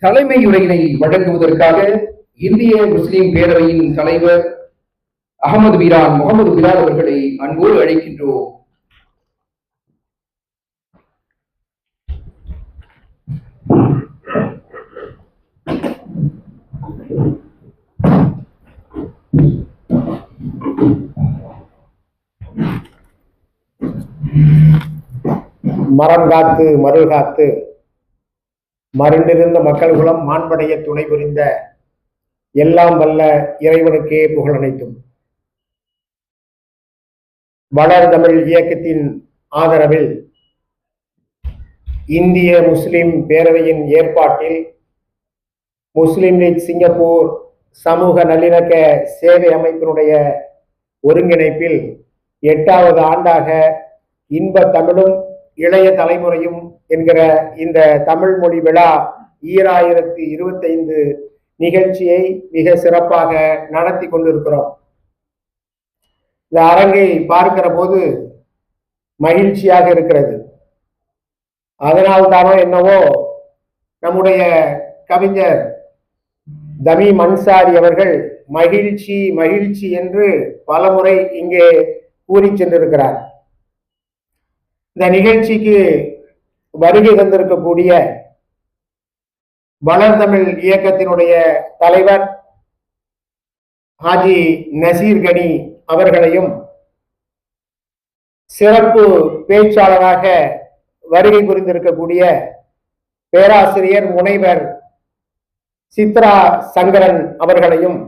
தலைமையுரையினை வழங்குவதற்காக இந்திய முஸ்லிம் பேரவையின் தலைவர் அகமது மீரான் முகமது பிலால் அவர்களை அன்போடு அழைக்கின்றோம். மரம் காத்து மருள் காத்து. மருண்டிருந்த மக்கள் குலம் மாண்படைய துணை புரிந்த எல்லாம் வல்ல இறைவனுக்கே புகழனைத்தும் வளர் தமிழ் இயக்கத்தின் ஆதரவில் இந்திய முஸ்லிம் பேரவையின் ஏற்பாட்டில் முஸ்லிம் லீக் சிங்கப்பூர் சமூக நல்லிணக்க சேவை அமைப்பினுடைய ஒருங்கிணைப்பில் எட்டாவது ஆண்டாக இன்ப தமிழும் இளைய தலைமுறையும் என்கிற இந்த தமிழ் மொழி விழா ஈராயிரத்தி இருபத்தைந்து நிகழ்ச்சியை மிக சிறப்பாக நடத்தி கொண்டிருக்கிறோம். இந்த அரங்கை பார்க்கிற போது மகிழ்ச்சியாக இருக்கிறது. அதனால் தானோ என்னவோ நம்முடைய கவிஞர் தமி மன்சாரி அவர்கள் மகிழ்ச்சி மகிழ்ச்சி என்று பலமுறை இங்கே கூறி சென்றிருக்கிறார். இந்த நிகழ்ச்சிக்கு வருகை தந்திருக்கக்கூடிய வளர்தமிழ் இயக்கத்தினுடைய தலைவர் ஹாஜி நசீர் கனி அவர்களையும் சிறப்பு பேச்சாளராக வருகை புரிந்திருக்கக்கூடிய பேராசிரியர் முனைவர் சித்ரா சங்கரன் அவர்களையும்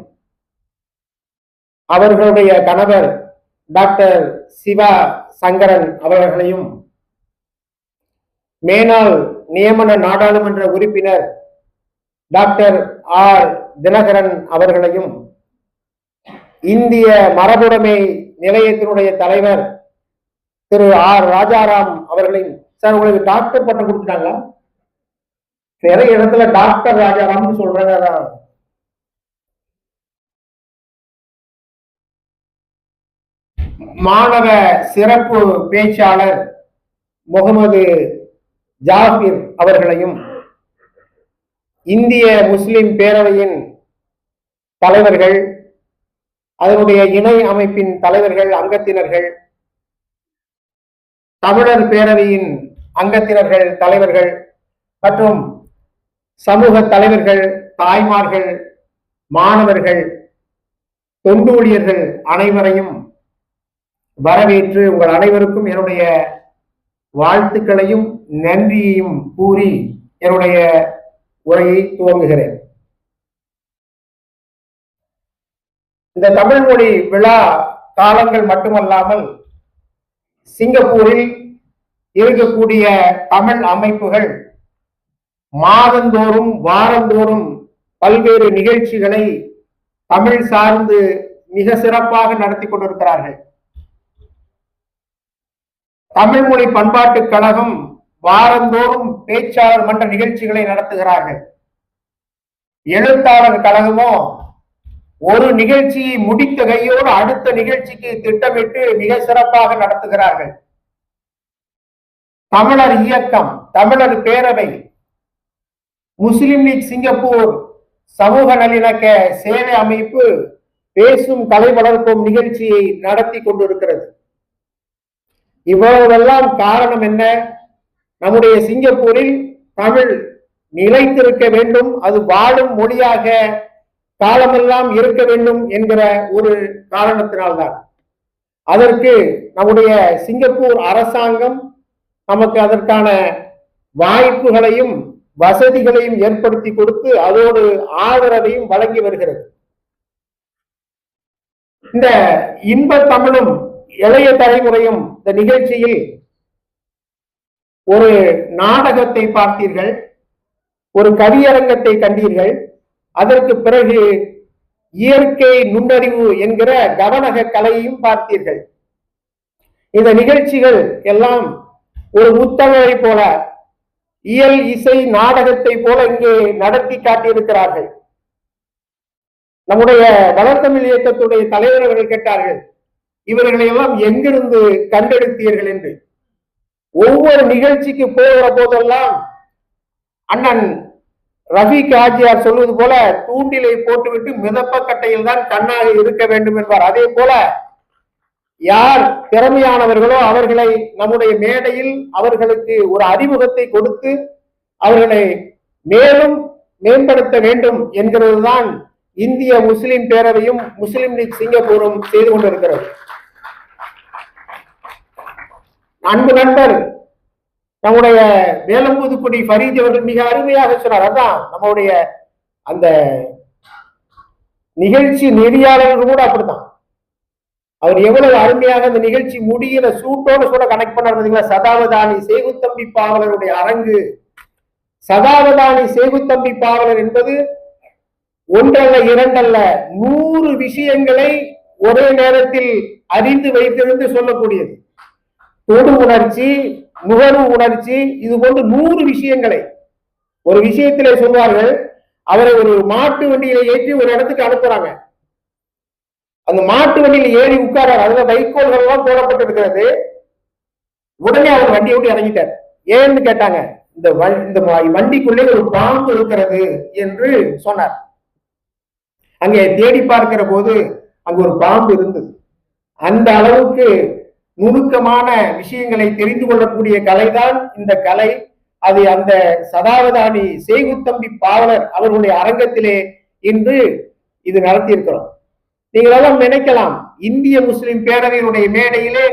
அவர்களுடைய கணவர் டாக்டர் சிவா சங்கரன் அவர்களையும் மேனாள் நியமன நாடாளுமன்ற உறுப்பினர் டாக்டர் ஆர். தினகரன் அவர்களையும் இந்திய மரபுடைமை நிலையத்தினுடைய தலைவர் திரு ஆர். ராஜாராம் அவர்களையும் சார் உங்களுக்கு டாக்டர் பட்டம் கொடுத்துட்டாங்களா? நிறைய இடத்துல டாக்டர் ராஜாராம்னு சொல்றாங்க அதான். மாணவ சிறப்பு பேச்சாளர் முகமது ஜாஃபிர் அவர்களையும் இந்திய முஸ்லிம் பேரவையின் தலைவர்கள் அதனுடைய இணை அமைப்பின் தலைவர்கள் அங்கத்தினர்கள் தமிழர் பேரவையின் அங்கத்தினர்கள் தலைவர்கள் மற்றும் சமூக தலைவர்கள் தாய்மார்கள் மாணவர்கள் தொண்டு ஊழியர்கள் அனைவரையும் வரவேற்று உங்கள் அனைவருக்கும் என்னுடைய வாழ்த்துக்களையும் நன்றியையும் கூறி என்னுடைய உரையை துவங்குகிறேன். இந்த தமிழ் மொழி விழா காலங்கள் மட்டுமல்லாமல் சிங்கப்பூரில் இருக்கக்கூடிய தமிழ் அமைப்புகள் மாதந்தோறும் வாரந்தோறும் பல்வேறு நிகழ்ச்சிகளை தமிழ் சார்ந்து மிக சிறப்பாக நடத்தி கொண்டிருக்கிறார்கள். தமிழ் மொழி பண்பாட்டுக் கழகம் வாரந்தோறும் பேச்சாளர் மன்ற நிகழ்ச்சிகளை நடத்துகிறார்கள். எழுத்தாளர் கழகமோ ஒரு நிகழ்ச்சியை முடித்த கையோடு அடுத்த நிகழ்ச்சிக்கு திட்டமிட்டு மிக சிறப்பாக நடத்துகிறார்கள். தமிழர் இயக்கம் தமிழர் பேரவை முஸ்லிம் லீக் சிங்கப்பூர் சமூக நல்லிணக்க சேவை அமைப்பு பேசும் கலை வளர்ப்போம் நிகழ்ச்சியை நடத்தி கொண்டிருக்கிறது. இவ்வளவெல்லாம் காரணம் என்ன? நம்முடைய சிங்கப்பூரில் தமிழ் நிலைத்திருக்க வேண்டும் அது வாழும் மொழியாக காலமெல்லாம் இருக்க வேண்டும் என்கிற ஒரு காரணத்தினால்தான். அதற்கு நம்முடைய சிங்கப்பூர் அரசாங்கம் நமக்கு அதற்கான வாய்ப்புகளையும் வசதிகளையும் ஏற்படுத்தி கொடுத்து அதோடு ஆதரவையும் வழங்கி வருகிறது. இந்த இன்ப தமிழும் இளைய தலைமுறையும் இந்த நிகழ்ச்சியில் ஒரு நாடகத்தை பார்த்தீர்கள் ஒரு கவியரங்கத்தை கண்டீர்கள். அதற்கு பிறகு இயற்கை நுண்ணறிவு என்கிற கவனக கலையையும் பார்த்தீர்கள். இந்த நிகழ்ச்சிகள் எல்லாம் ஒரு முத்தமிழை போல இயல் இசை நாடகத்தை போல இங்கே நடத்தி காட்டியிருக்கிறார்கள். நம்முடைய வளர்த்தமிழ் இயக்கத்துடைய தலைவர் அவர்கள் கேட்டார்கள் இவர்களை எல்லாம் எங்கிருந்து கண்டெடுத்தீர்கள் என்று? ஒவ்வொரு நிகழ்ச்சிக்கு போகிற போதெல்லாம் அண்ணன் ரஃபீக் ஆஜியார் சொல்வது போல தூண்டிலை போட்டுவிட்டு மிதப்ப கட்டையில் தான் கண்ணாக இருக்க வேண்டும் என்பார். அதே போல யார் திறமையானவர்களோ அவர்களை நம்முடைய மேடையில் அவர்களுக்கு ஒரு அறிமுகத்தை கொடுத்து அவர்களை மேலும் மேம்படுத்த வேண்டும் என்கிறதுதான் இந்திய முஸ்லிம் பேரவையும் முஸ்லிம் லீக் சிங்கப்பூரும் செய்து கொண்டிருக்கிறது. அன்பு நண்பர் நம்முடைய வேலம்புதுக்குடி ஃபரீத் அவர்கள் மிக அருமையாக சொன்னார். அதான் நம்மளுடைய அந்த நிகழ்ச்சி நெறியாளர்கள் கூட அப்படித்தான். அவர் எவ்வளவு அருமையாக அந்த நிகழ்ச்சி முடியிற சூட்டோட கூட கனெக்ட் பண்ணார் பார்த்தீங்களா சதாவதானி சேகுத்தம்பி பாவலருடைய அரங்கு. சதாவதானி சேகுத்தம்பி பாவலர் என்பது ஒன்றல்ல இரண்டல்ல நூறு விஷயங்களை ஒரே நேரத்தில் அறிந்து வைத்திருந்து சொல்லக்கூடியது. தொடு உணர்ச்சி நுகர்வு உணர்ச்சி இது போன்று நூறு விஷயங்களை. ஒரு விஷயத்திலே சொல்வார்கள் அவரை ஒரு மாட்டு வண்டியில ஏற்றி ஒரு இடத்துக்கு அனுப்புறாங்க. அந்த மாட்டு வண்டியில ஏறி உட்காராரு அதுல வைக்கோல்கள் எல்லாம் போடப்பட்டிருக்கிறது. உடனே அவர் வண்டியை விட்டு இறங்கிட்டார். ஏன்னு கேட்டாங்க இந்த வ- இந்த வண்டிக்குள்ளே ஒரு பாம்பு இருக்கிறது என்று சொன்னார். அங்கே தேடி பார்க்கிற போது அங்க ஒரு பாம்பு இருந்தது. அந்த அளவுக்கு நுணுக்கமான விஷயங்களை தெரிந்து கொள்ளக்கூடிய கலைதான் இந்த கலை. அது அந்த சதாவதானி சேகுத்தம்பி பாவலர் அவர்களுடைய அரங்கத்திலே இன்று இது நடத்தியிருக்கிறோம். நீங்கள் நினைக்கலாம் இந்திய முஸ்லிம் பேரவையினுடைய மேடையிலே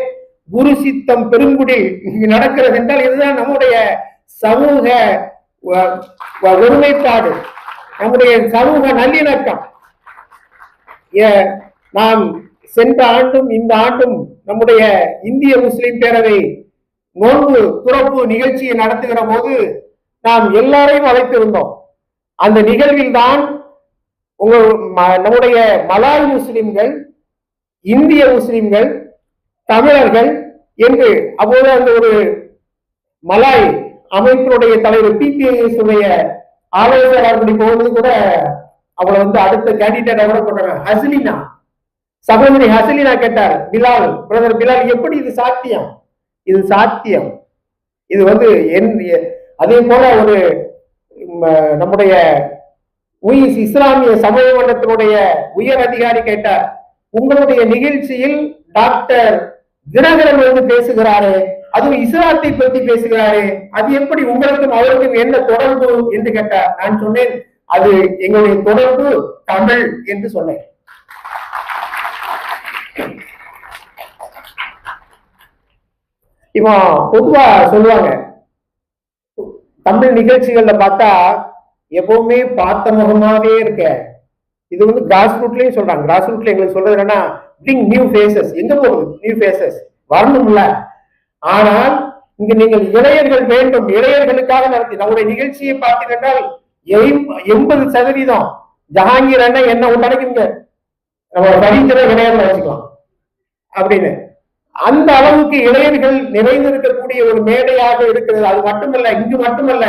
குரு சித்தம் பெருங்குடில் இங்கு நடக்கிறது என்றால் இதுதான் நம்முடைய சமூக வ- வ- ஒருமைப்பாடு. நம்முடைய சமூக நல்லிணக்கம். நாம் சென்ற ஆண்டும் இந்த ஆண்டும் நம்முடைய இந்திய முஸ்லிம் பேரவை நோன்பு துறப்பு நிகழ்ச்சியை நடத்துகிற போது நாம் எல்லாரையும் அழைத்திருந்தோம். அந்த நிகழ்வில் தான் உங்கள் ம- நம்முடைய மலாய் முஸ்லிம்கள் இந்திய முஸ்லிம்கள் தமிழர்கள் என்று அப்போது அந்த ஒரு மலாய் அமைப்பினுடைய தலைவர் பிபிஎஸ் உடைய ஆலோசகர் அப்படி போகும்போது கூட அவளை வந்து அடுத்த கேண்டிடேட் கூட போட்டாங்க ஹசிலினா. சகோதரி ஹசலினா கேட்டார் பிலால் பிரதர் பிலால் எப்படி இது சாத்தியம்? இது சாத்தியம். இது வந்து என் அதே போல ஒரு நம்முடைய உயிஸ் இஸ்லாமிய சமய மன்றத்தினுடைய உயர் அதிகாரி கேட்டார் உங்களுடைய நிகழ்ச்சியில் டாக்டர் தினகரன் வந்து பேசுகிறாரே அதுவும் இஸ்லாத்தை பற்றி பேசுகிறாரே அது எப்படி உங்களுக்கும் அவருக்கும் என்ன தொடர்பு? என்று கேட்டார். நான் சொன்னேன் அது எங்களுடைய தொடர்பு தமிழ் என்று சொன்னேன். இப்போ பொதுவா சொல்லுவாங்க. தமிழ் நிகழ்ச்சிகள்ல பார்த்தா எப்பவுமே பார்த்த முகமாவே இருக்க. இது வந்து கிராஸ் ரூட்லயும் சொல்றாங்க. கிராஸ் ரூட்ல எங்களுக்கு சொல்றது என்னன்னா பிரிங் நியூ ஃபேசஸ் எங்க போகுது? நியூ ஃபேசஸ் வரணும்ல. ஆனால் இங்க நீங்கள் இளையர்கள் வேண்டும். இளையர்களுக்காக நடத்தி நம்முடைய நிகழ்ச்சியை பார்த்தீர்கள் எண்பது சதவீதம். ஜஹாங்கீர் அண்ணன் என்ன உண்டாக்குங்க நம்ம பரிந்துரை இளையர்கள் வச்சுக்கலாம். அப்படின்னு. அந்த அளவுக்கு இளைஞர்கள் நிறைந்திருக்கக்கூடிய ஒரு மேடையாக இருக்கிறது. அது மட்டுமல்ல இங்கு மட்டுமல்ல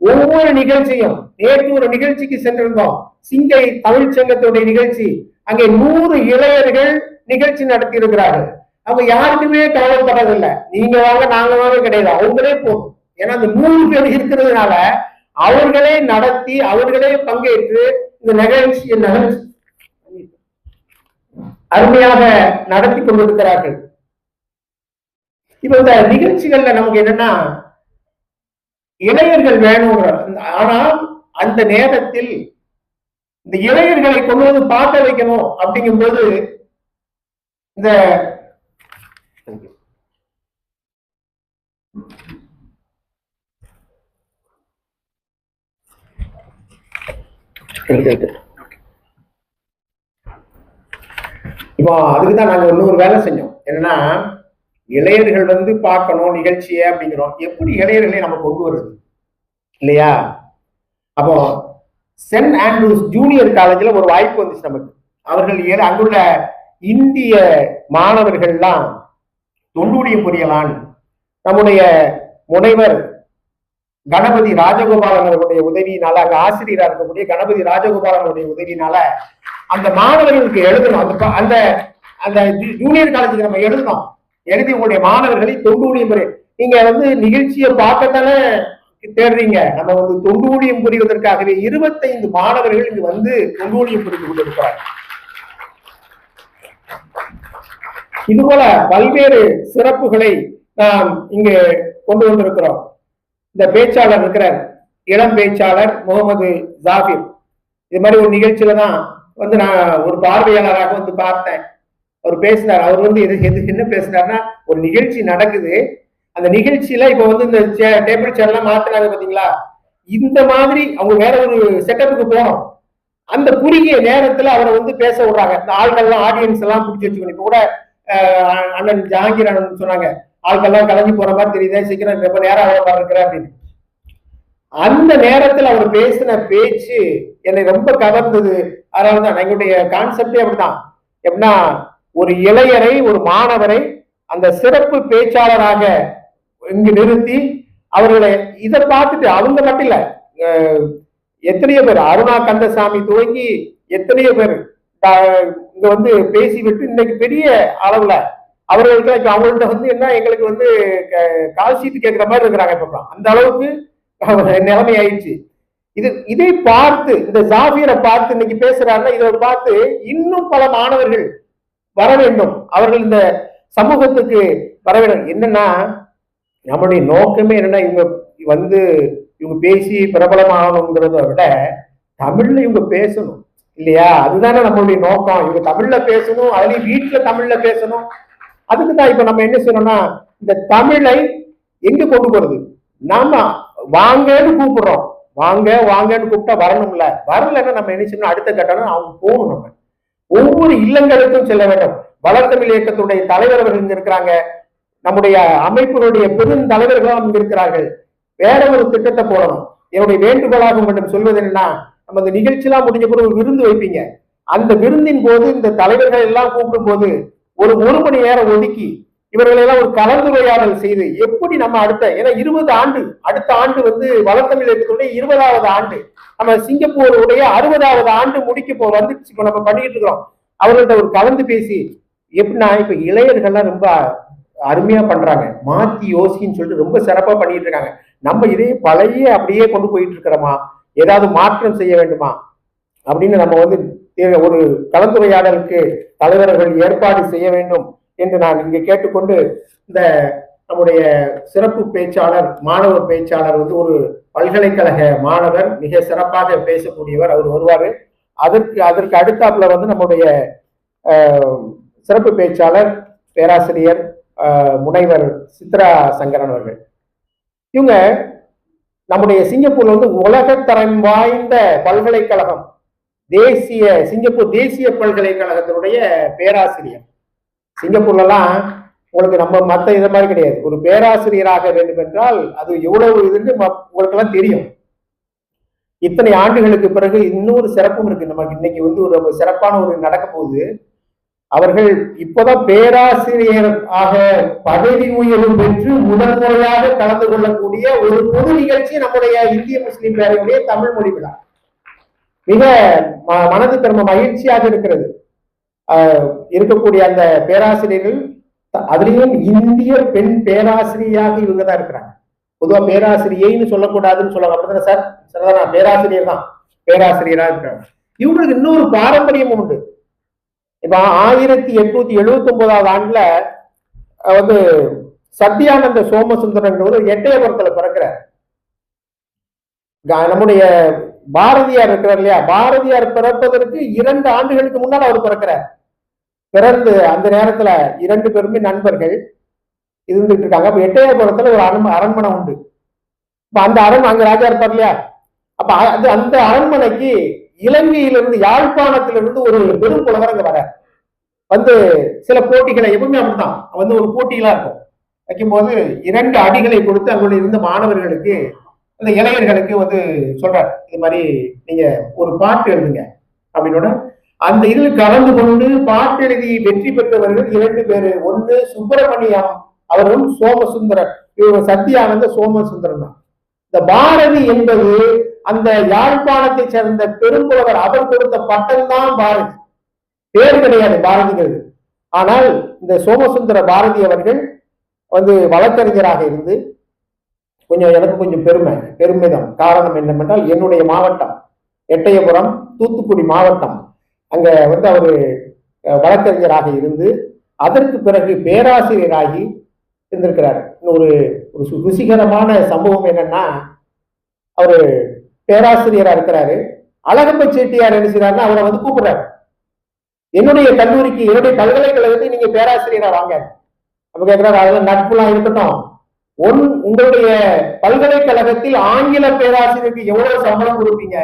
ஒவ்வொரு நிகழ்ச்சியும் நேற்று ஒரு நிகழ்ச்சிக்கு சென்றிருந்தோம். சிங்கை தமிழ்ச்சங்கத்துடைய நிகழ்ச்சி. அங்கே நூறு இளையர்கள் நிகழ்ச்சி நடத்தி இருக்கிறார்கள் அவங்க யாருக்குமே கவலைப்படவில்லை நீங்க வாங்க நாங்க வாங்க கிடையாது. அவங்களே போதும். ஏன்னா அந்த நூறு பேர் இருக்கிறதுனால அவர்களே நடத்தி அவர்களே பங்கேற்று இந்த நிகழ்ச்சியை நிகழ்ச்சி அருமையாக நடத்தி கொண்டிருக்கிறார்கள். இப்ப இந்த நிகழ்ச்சிகள்ல நமக்கு என்னன்னா இளைஞர்கள் வேணுங்கிற ஆனால் அந்த நேரத்தில் இந்த இளைஞர்களை கொண்டு வந்து பார்க்க வைக்கணும் அப்படிங்கும்போது இந்த இப்போ அதுக்கு தான் நாங்க இன்னொரு வேலை செஞ்சோம். என்னன்னா இளையர்கள் வந்து பார்க்கணும் நிகழ்ச்சியை அப்படிங்கிறோம். எப்படி இளையர்களை நம்ம கொண்டு வருது? இல்லையா? அப்போ சென்ட் ஆண்ட்ரூஸ் ஜூனியர் காலேஜில் ஒரு வாய்ப்பு வந்துச்சு நமக்கு. அவர்கள் ஏழு அங்குள்ள இந்திய மாணவர்கள்லாம் தொண்டூடியம் புரியலான் நம்முடைய முனைவர் கணபதி ராஜகோபாலன் அவர்களுடைய உதவியினால அங்க ஆசிரியராக இருக்கக்கூடிய கணபதி ராஜகோபாலனுடைய உதவியினால அந்த மாணவர்களுக்கு எழுதணும். அந்த அந்த அந்த ஜூனியர் காலேஜுக்கு நம்ம எழுதணும். எழுதி உங்களுடைய மாணவர்களை தொண்டூடியம் புரிய நீங்க வந்து நிகழ்ச்சியை பார்க்கத்தானே தேடுறீங்க? நம்ம வந்து தொண்டு ஊழியம் புரிவதற்காகவே இருபத்தைந்து மாணவர்கள் இங்கு வந்து தொண்டு ஊழியம் புரிந்து கொண்டிருக்கிறார் இது போல பல்வேறு சிறப்புகளை நாம் இங்கு கொண்டு வந்திருக்கிறோம். இந்த பேச்சாளர் இருக்கிறார் இளம் பேச்சாளர் முகமது ஜாபிர் இது மாதிரி ஒரு நிகழ்ச்சியில தான் வந்து நான் ஒரு பார்வையாளராக வந்து பார்த்தேன். அவர் பேசினார். அவர் வந்து எது எது என்ன பேசினார்னா ஒரு நிகழ்ச்சி நடக்குது. அந்த நிகழ்ச்சியில இப்ப வந்து இந்த டேபிள் சேர் எல்லாம் மாத்தினாங்க பாத்தீங்களா? இந்த மாதிரி அவங்க வேற ஒரு செட்டப்புக்கு போனோம். அந்த குறுகிய நேரத்துல அவரை வந்து பேச விடுறாங்க. இந்த ஆள்கள்லாம் ஆடியன்ஸ் எல்லாம் பிடிச்சி வச்சுக்கணும். இப்ப கூட அண்ணன் ஜஹாங்கீர் அண்ணன் சொன்னாங்க ஆள்கள்லாம் கலங்கி போற மாதிரி தெரியுது சீக்கிரம் ரொம்ப நேரம் ஆக இருக்கிற அப்படின்னு. அந்த நேரத்துல அவர் பேசின பேச்சு என்னை ரொம்ப கவர்ந்தது. அதனாலதான் எங்களுடைய கான்செப்டே அப்படிதான். எப்படின்னா ஒரு இளையரை ஒரு மாணவரை அந்த சிறப்பு பேச்சாளராக இங்கு நிறுத்தி அவர்களை இதை பார்த்துட்டு அவங்க மட்டும் இல்ல எத்தனையோ பேர் அருணா கந்தசாமி துவங்கி எத்தனையோ பேர் இங்க வந்து பேசிவிட்டு இன்னைக்கு பெரிய அளவுல அவர்களுக்கு அவங்கள்ட்ட வந்து என்ன எங்களுக்கு வந்து க- கால் சீட்டு கேட்கிற மாதிரி இருக்கிறாங்க இப்ப அந்த அளவுக்கு நிலைமை ஆயிடுச்சு இது இதை பார்த்து இந்த ஜாபியரை பார்த்து இன்னைக்கு பேசுறாருன்னா இதை பார்த்து இன்னும் பல மாணவர்கள் வர வேண்டும். அவர்கள் இந்த சமூகத்துக்கு வர வேண்டும். என்னன்னா நம்மளுடைய நோக்கமே என்னன்னா இவங்க வந்து இவங்க பேசி பிரபலமாகணுங்கிறத விட தமிழ்ல இவங்க பேசணும். இல்லையா? அதுதானே நம்மளுடைய நோக்கம். இவங்க தமிழ்ல பேசணும் அதுலயும் வீட்டுல தமிழ்ல பேசணும். அதுக்கு தான் இப்ப நம்ம என்ன செய்யணும்னா இந்த தமிழை எங்க கொண்டு போறது? நாம வாங்கன்னு கூப்பிடுறோம். வாங்க வாங்கன்னு கூப்பிட்டா வரணும்ல. வரலன்னா நம்ம என்ன செய்யணும்? அடுத்த கட்டணம் அவங்க போகணும் நம்ம. ஒவ்வொரு இல்லங்களுக்கும் செல்ல வேண்டும். வளர்த்தமிழ் இயக்கத்துடைய தலைவர் அவர்கள் இங்க இருக்கிறாங்க. நம்முடைய அமைப்பினுடைய பெருந்தலைவர்களும் இங்க இருக்கிறார்கள். வேற ஒரு திட்டத்தை போடணும். என்னுடைய வேண்டுகோளாக உங்களிடம் சொல்வது என்னன்னா நம்ம இந்த நிகழ்ச்சியெல்லாம் முடிஞ்ச பிறகு ஒரு விருந்து வைப்பீங்க. அந்த விருந்தின் போது இந்த தலைவர்கள் எல்லாம் கூப்பிடும் போது ஒரு ஒரு மணி நேரம் ஒதுக்கி இவர்களை எல்லாம் ஒரு கலந்துரையாடல் செய்து எப்படி நம்ம அடுத்த ஏன்னா இருபது ஆண்டு அடுத்த ஆண்டு வந்து வளர்த்தமிழ் இயக்கத்துடைய இருபதாவது ஆண்டு நம்ம சிங்கப்பூருடைய அறுபதாவது ஆண்டு முடிக்க போ வந்துச்சு இப்ப நம்ம பண்ணிட்டு இருக்கிறோம். அவர்கள்ட்ட ஒரு கலந்து பேசி எப்படின்னா இப்ப இளைஞர்கள்லாம் ரொம்ப அருமையா பண்றாங்க. மாத்தி யோசின்னு சொல்லிட்டு ரொம்ப சிறப்பா பண்ணிட்டு இருக்காங்க. நம்ம இதே பழைய அப்படியே கொண்டு போயிட்டு இருக்கிறோமா? ஏதாவது மாற்றம் செய்ய வேண்டுமா? அப்படின்னு நம்ம வந்து ஒரு கலந்துரையாடலுக்கு தலைவர்கள் ஏற்பாடு செய்ய வேண்டும். என்று நான் இங்கே கேட்டுக்கொண்டு இந்த நம்முடைய சிறப்பு பேச்சாளர் மாணவர் பேச்சாளர் வந்து ஒரு பல்கலைக்கழக மாணவர் மிக சிறப்பாக பேசக்கூடியவர் அவர் வருவார். அதற்கு அதற்கு அடுத்தாப்புல வந்து நம்முடைய சிறப்பு பேச்சாளர் பேராசிரியர் முனைவர் சித்ரா சங்கரன் அவர்கள். இவங்க நம்முடைய சிங்கப்பூர்ல வந்து உலகத்தரம் வாய்ந்த பல்கலைக்கழகம் தேசிய சிங்கப்பூர் தேசிய பல்கலைக்கழகத்தினுடைய பேராசிரியர். சிங்கப்பூர்லலாம் உங்களுக்கு நம்ம மத்த இதை மாதிரி கிடையாது. ஒரு பேராசிரியராக வேண்டும் என்றால் அது எவ்வளவு இதுன்னு ம- உங்களுக்கெல்லாம் தெரியும். இத்தனை ஆண்டுகளுக்கு பிறகு இன்னொரு சிறப்பும் இருக்கு. நமக்கு இன்னைக்கு வந்து ஒரு சிறப்பான ஒரு நடக்க போகுது. அவர்கள் இப்போதான் பேராசிரியர் ஆக பதவி உயர்வு பெற்று முதல் முறையாக கலந்து கொள்ளக்கூடிய ஒரு பொது நிகழ்ச்சி நம்முடைய இந்திய முஸ்லீம் பேரவையுடைய தமிழ் மொழி விழா. மிக ம- மனதுக்கு மகிழ்ச்சியாக இருக்கிறது. இருக்கக்கூடிய அந்த பேராசிரியர்கள் அதுலேயும் அதுலயும் இந்திய பெண் பேராசிரியாக இவங்க தான் இருக்கிறாங்க. பொதுவா பேராசிரியைன்னு சொல்லக்கூடாதுன்னு சொல்லுவாங்க அப்படிதானே சார் சரிதானா பேராசிரியர் தான். பேராசிரியரா இருக்கிறாங்க. இவங்களுக்கு இன்னொரு பாரம்பரியமும் உண்டு. இப்ப ஆயிரத்தி எட்நூத்தி எழுபத்தி ஒன்பதாவது ஆண்டுல வந்து சத்யானந்த சோமசுந்தரங்கிறவர் எட்டயபுரத்துல பிறக்கிறார். கா- நம்முடைய பாரதியார் இருக்கிறார் இல்லையா? பாரதியார் பிறப்பதற்கு இரண்டு ஆண்டுகளுக்கு முன்னால் அவர் பிறக்கிறார். பிறந்து அந்த நேரத்துல இரண்டு பேருமே நண்பர்கள் இருந்துட்டு இருக்காங்க. அப்ப எட்டயபுரத்துல ஒரு அரண் அரண்மனை உண்டு. இப்ப அந்த அரண் அங்க ராஜா இருப்பார் இல்லையா? அப்ப அ- அது அந்த அரண்மனைக்கு இலங்கையிலிருந்து யாழ்ப்பாணத்திலிருந்து ஒரு பெரும் புலவர் அங்க வர வந்து சில போட்டிகளை எப்பவுமே அப்படித்தான். வந்து ஒரு போட்டிகளா இருக்கும். வைக்கும்போது இரண்டு அடிகளை கொடுத்து அங்குள்ள இருந்த மாணவர்களுக்கு அந்த இளைஞர்களுக்கு வந்து சொல்றார் இது மாதிரி நீங்க ஒரு பாட்டு எழுதுங்க அப்படின்னோட அந்த இதில் கலந்து கொண்டு பாட்டு எழுதி வெற்றி பெற்றவர்கள் இரண்டு பேரு ஒன்று சுப்பிரமணியம் அவரும் சோமசுந்தரன் இவர் சத்யானந்த சோமசுந்தரன் தான். இந்த பாரதி என்பது அந்த யாழ்ப்பாணத்தை சேர்ந்த பெரும்புலவர் அவர் கொடுத்த பட்டம் தான் பாரதி. பேர் கிடையாது பாரதிங்கிறது. ஆனால் இந்த சோமசுந்தர பாரதி அவர்கள் வந்து வழக்கறிஞராக இருந்து கொஞ்சம் எனக்கு கொஞ்சம் பெருமை பெருமிதம் காரணம் என்னவென்றால் என்னுடைய மாவட்டம் எட்டயபுரம் தூத்துக்குடி மாவட்டம். அங்க வந்து அவர் வழக்கறிஞராக இருந்து அதற்கு பிறகு பேராசிரியராகி இருந்திருக்கிறார். ஒரு ஒரு சு- ருசிகரமான சம்பவம் என்னன்னா அவரு பேராசிரியரா இருக்கிறாரு. அழகப்ப செட்டியார் என்ன செய்றாருன்னா அவரை வந்து கூப்பிடுறாரு. என்னுடைய கல்லூரிக்கு என்னுடைய பல்கலைக்கழகத்தை நீங்க பேராசிரியரா வாங்க. அப்ப கேட்கிறாரு அதெல்லாம் நட்புலாம் இருக்கட்டும். ஒன் உங்களுடைய பல்கலைக்கழகத்தில் ஆங்கில பேராசிரியருக்கு எவ்வளவு சம்பளம் கொடுப்பீங்க?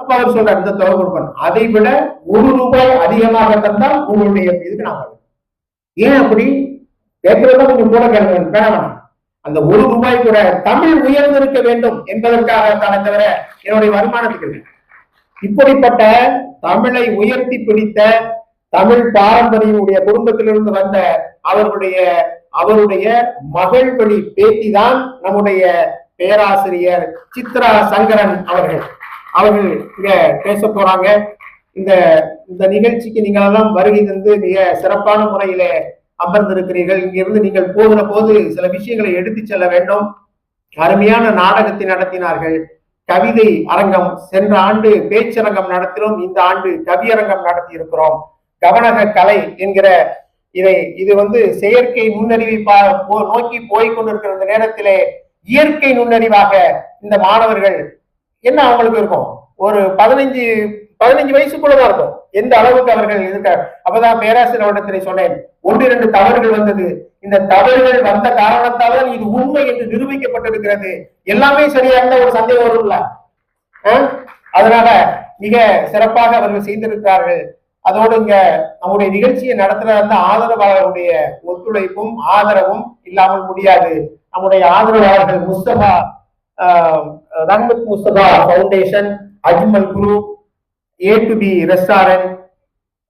அப்ப அவர் சொல்றாரு இந்த தொகை கொடுப்பேன். அதை விட ஒரு ரூபாய் அதிகமாக தந்தால் உங்களுடைய இதுக்கு நான் ஏன் அப்படி? கேட்கறதா கொஞ்சம் கூட கேட்க வேணாம் அந்த ஒரு ரூபாய் கூட தமிழ் உயர்ந்திருக்க வேண்டும் என்பதற்காக தானே தவிர என்னுடைய வருமானத்துக்கு இப்படிப்பட்ட தமிழை உயர்த்தி பிடித்த தமிழ் பாரம்பரியமுடைய குடும்பத்திலிருந்து வந்த அவர்களுடைய அவருடைய மகள் வழி பேத்தி தான் நம்முடைய பேராசிரியர் சித்ரா சங்கரன் அவர்கள். அவர்கள் இங்க பேச போறாங்க. இந்த இந்த நிகழ்ச்சிக்கு நீங்கள் எல்லாம் வருகை தந்து மிக சிறப்பான முறையில அமர்ந்திருக்கிறீர்கள். இங்கிருந்து நீங்கள் போகிற போது சில விஷயங்களை எடுத்து செல்ல வேண்டும். அருமையான நாடகத்தை நடத்தினார்கள். கவிதை அரங்கம் சென்ற ஆண்டு பேச்சரங்கம் நடத்தினோம். இந்த ஆண்டு கவியரங்கம் நடத்தி இருக்கிறோம் கவனக கலை என்கிற இதை இது வந்து செயற்கை நுண்ணறிவிப்பா பா- போ- நோக்கி போய்கொண்டிருக்கிற இந்த நேரத்திலே இயற்கை நுண்ணறிவாக இந்த மாணவர்கள் என்ன அவங்களுக்கு இருக்கும்? ஒரு பதினஞ்சு பதினஞ்சு வயசுக்குள்ளதான் இருக்கும். எந்த அளவுக்கு அவர்கள் இருக்க அப்பதான் பேராசிரியர் அவரிடத்திலே சொன்னேன் ஒன்று இரண்டு தவறுகள் வந்தது. இந்த தவறுகள் வந்த காரணத்தால் தான் இது உண்மை என்று நிரூபிக்கப்பட்டிருக்கிறது. எல்லாமே சரியா இருந்தா ஒரு சந்தேகம் வரும்ல? ஆஹ்? அதனால மிக சிறப்பாக அவர்கள் செய்திருக்கிறார்கள். அதோடு இங்க நம்முடைய நிகழ்ச்சியை நடத்துற அந்த ஆதரவாளருடைய ஒத்துழைப்பும் ஆதரவும் இல்லாமல் முடியாது. நம்முடைய ஆதரவாளர்கள் முஸ்தபா ஆஹ், Rahmath Mustafa Foundation Ajmal Group A to B Restaurant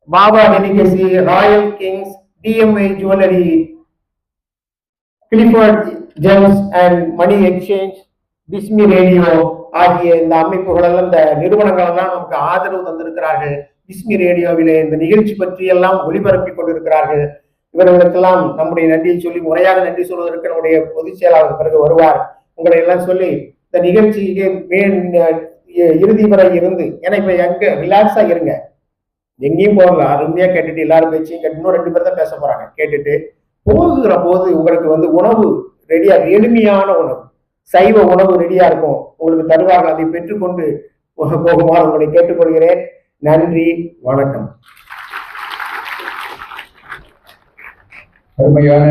Baba Delicacy Royal Kings TMI Jewellery Clifford Gems and Money Exchange Bismi Radio ஆகிய இந்த அமைப்புகளெல்லாம் இந்த நிறுவனங்கள் எல்லாம் நமக்கு ஆதரவு தந்திருக்கிறார்கள். இஸ்மி ரேடியோவிலே இந்த நிகழ்ச்சி பற்றி எல்லாம் ஒளிபரப்பி கொண்டிருக்கிறார்கள். இவர்களுக்கெல்லாம் நம்முடைய நன்றியை சொல்லி முறையாக நன்றி சொல்வதற்கு நம்முடைய பொதுச் செயலாளர் பிறகு வருவார். உங்களை எல்லாம் சொல்லி இந்த நிகழ்ச்சியிலே மே- இ- இறுதி வரை இருந்து ஏன்னா இப்ப எங்க ரிலாக்ஸா இருங்க. எங்கேயும் போகல அருமையா கேட்டுட்டு எல்லாரும் பேச்சு இன்னும் ரெண்டு பேர் தான் பேச போறாங்க. கேட்டுட்டு போகுகிற போது உங்களுக்கு வந்து உணவு ரெடியா எளிமையான உணவு சைவ உணவு ரெடியா இருக்கும். உங்களுக்கு தருவார்கள் அதை பெற்றுக்கொண்டு போகுமாறு உங்களை கேட்டுக்கொள்கிறேன். நன்றி வணக்கம். அருமையான